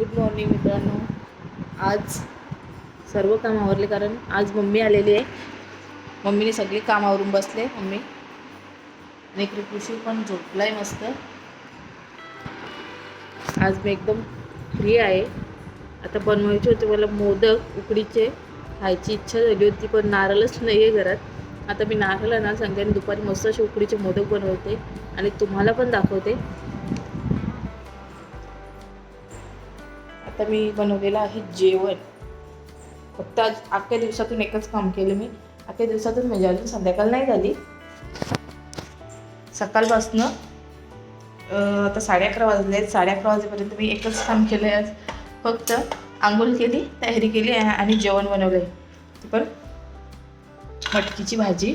Good morning मित्रांनो. आज सर्व काम आवरले कारण आज मम्मी आलेली आहे. मम्मीने सगळी काम आवरून बसले मम्मी. आणि इकडे कृषी पण झोपलाय मस्त. आज मी एकदम फ्री आहे. आता बनवायचे होते मला मोदक उकडीचे. खायची इच्छा झाली होती पण नारळच नाही आहे घरात. आता मी नारळ ना सांगते आणि दुपारी मस्त असे उकडीचे मोदक बनवते. आणि तुम्हाला पण दाखवते. आता मी बनवलेलं आहे जेवण. फक्त आज अख्ख्या दिवसातून एकच काम केलं मी. अख्ख्या दिवसातून म्हणजे अजून संध्याकाळ नाही झाली. सकाळपासनं आता साडे अकरा वाजले आहेत. साडे अकरा वाजेपर्यंत मी एकच काम केलं आहे आज. फक्त आंघोळ केली तयारी केली आणि जेवण बनवलं आहे पण मटकीची भाजी.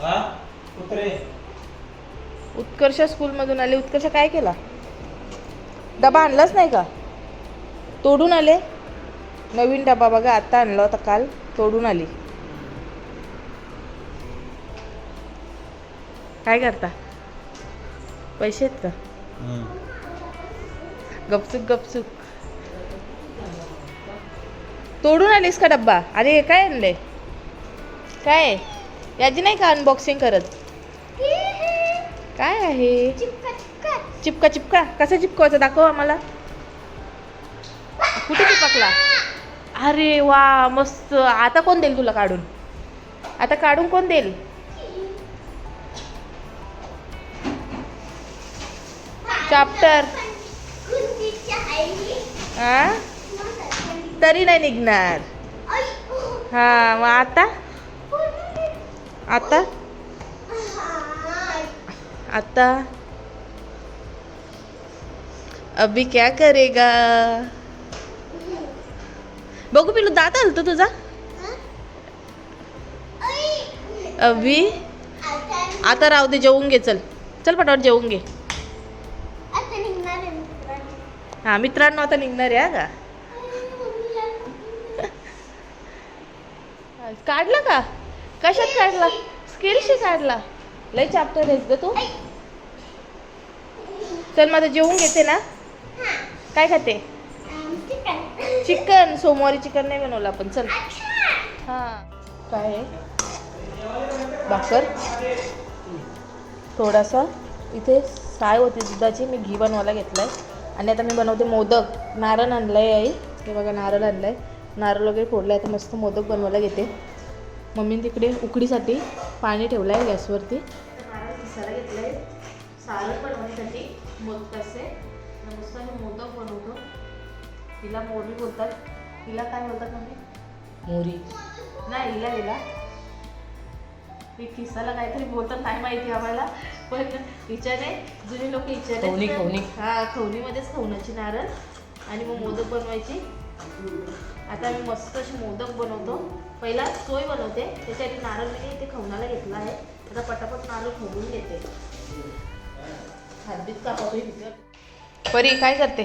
कुत्रे? उत्कर्ष स्कूलमधून आले. उत्कर्ष काय केला? डबा आणलाच नाही का? तोडून आले. नवीन डबा बघा आता आणला होता काल. तोडून आली. काय करता? पैसे आहेत का? गपचूक गपचूक तोडून आलीस का डब्बा? अरे हे काय आणलंय? काय? याची नाही का अनबॉक्सिंग करत? काय आहे? चिपका चिपका. कसा चिपकवायचा दाखव आम्हाला. कुठे चिपकला? अरे वा मस्त. आता कोण देईल तुला काढून? आता काढून कोण देईल? चाप्टर हा तरी नाही निघणार. हा मग आता? आता? आता अभी क्या करेगा? बघू पिलू दात हलतो तुझा? अभी? आता राहू दे जेवून घे चल. चल पटावर जेवून घे. हा मित्रांनो आता निघणार आहे का? काढला का? कशात काढला? स्किलशी काढला. लय चॅप्टर रेस ग तू. चल माझं जेवून घेते ना. काय खाते? चिकन. सोमवारी चिकन नाही बनवलं आपण. चल. हां. काय आहे? भाकर. थोडासा इथे साय होती दुधाची मी घी बनवायला घेतलाय. आणि आता मी बनवते मोदक. नारळ आणलाय आई. हे बघा नारळ आणलाय. नारळ वगैरे फोडलाय. आता मस्त मोदक बनवायला घेते. मम्मीने तिकडे उकडीसाठी पाणी ठेवलं आहे गॅसवरती. नारळ किसायला घेतलं आहे बनवण्यासाठी. मोदकाचे मस्त आम्ही मोदक बनवतो. हिला मोरी बोलतात. हिला काय बोलतात मम्मी? मोरी. नाही हिला हिला. हे किसाला काहीतरी बोलतात नाही माहिती आम्हाला. पण हिच्याने जुनी लोक हिच्याने. हा खवणीमध्येच खवण्याची नारळ आणि मग मोदक बनवायची. आता मी मस्त अशी मोदक बनवतो. पहिला सोय बनवते. त्याच्यासाठी नारळ मी इथे खवणाला घेतला आहे. आता पटापट नारळ खवून घेते. हातबीत कापतो परी काय करते?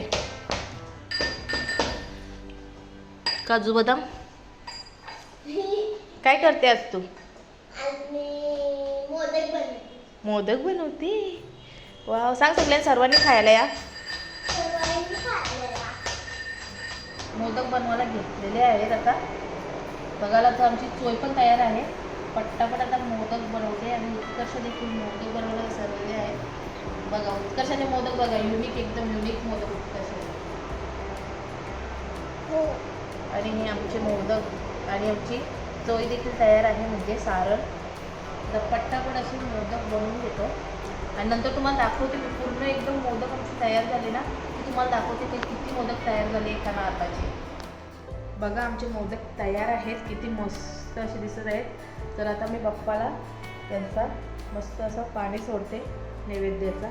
काजू बदाम? काय करते आज तू? मोदक बनवते. वा सांग सगळ्यांनी सर्वांनी खायला या. मोदक बनवायला घेतलेले आहेत आता. बघायला तर आमची चोय पण तयार आहे. पट्टापट आता मोदक बनवते आणि उत्कर्ष देखील मोदक बनवायला सरवले आहे बघा उत्कर्षाने मोदक बघा युनिक एकदम युनिक मोदक उत्कर्ष हो. आणि हे आमचे मोदक आणि आमची चोई देखील तयार आहे म्हणजे सारण. तर पट्टापट अशी मोदक बनवून घेतो. आणि नंतर तुम्हाला दाखवते मी पूर्ण एकदम मोदक आमचे तयार झाले ना की तुम्हाला दाखवते ते किती मोदक तयार झाले एका हाताचे बघा आमचे मोदक तयार आहेत किती मस्त असे दिसत आहेत. तर आता मी बाप्पाला त्यांचा मस्त असं पाणी सोडते. नैवेद्याचा.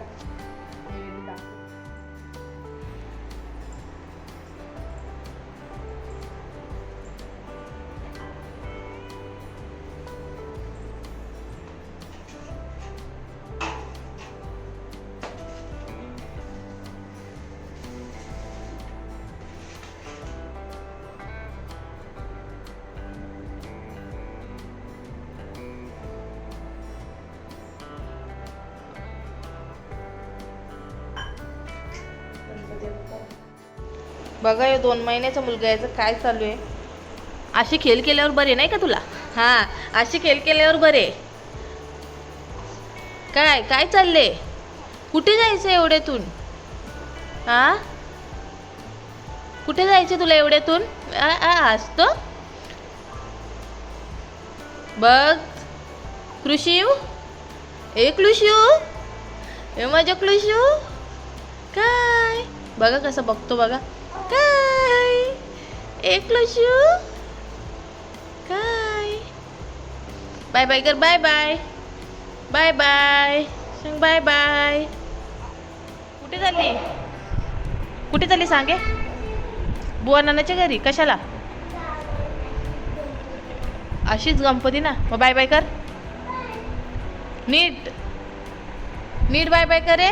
बघा हे दोन महिन्याचा मुलगा याचं काय चालू आहे? अशी खेळ केल्यावर बरे नाही का तुला? हां अशी खेळ केल्यावर बरे. काय काय चालले कुठे जायचं एवढ्यातून? हां कुठे जायचं तुला एवढ्यातून? असतो? बघ. कृषीव? ए क्लुशू ए माझ्या क्लुशू काय? बघा कसं बघतो बघा. काय? ए कृषू काय? बाय बाय कर बाय बाय बाय बाय सांग बाय बाय कुठे चालली? कुठे चालली सांगे? बुवा नानाच्या घरी कशाला? अशीच गणपती ना. मग बाय बाय कर. नीट. नीट बाय बाय करे